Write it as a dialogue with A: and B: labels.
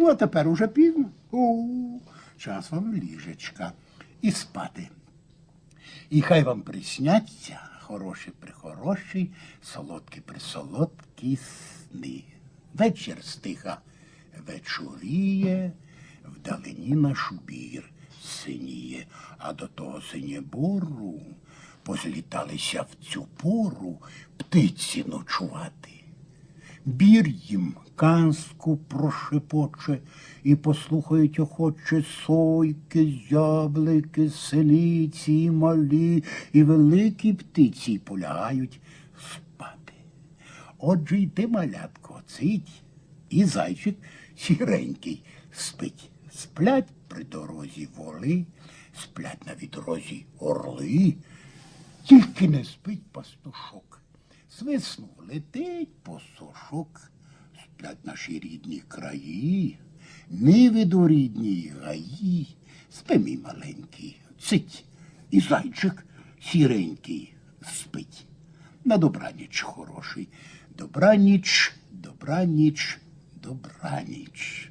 A: Ну, а тепер уже пізно. О, час вам ліжечка і спати. І хай вам присняться хороші прихороші, солодкі присолодкі сни. Вечір стиха вечоріє, вдалині наш бір синіє, а до того синєбору позліталися в цю пору птиці ночувати. Бір їм казку прошепоче, і послухають охоче сойки, зяблики, синиці, і малі, і великі птиці полягають спати. Отже й ти, малятко, цить, і зайчик сіренький спить. Сплять при дорозі воли, сплять на відрозі орли, тільки не спить пастушок. Свиснув летить посошок, сплять наші рідні краї, нивиду рідні гаї, спи мій маленький, цить, і зайчик сіренький спить. На добраніч хороший, добраніч, добраніч, добраніч.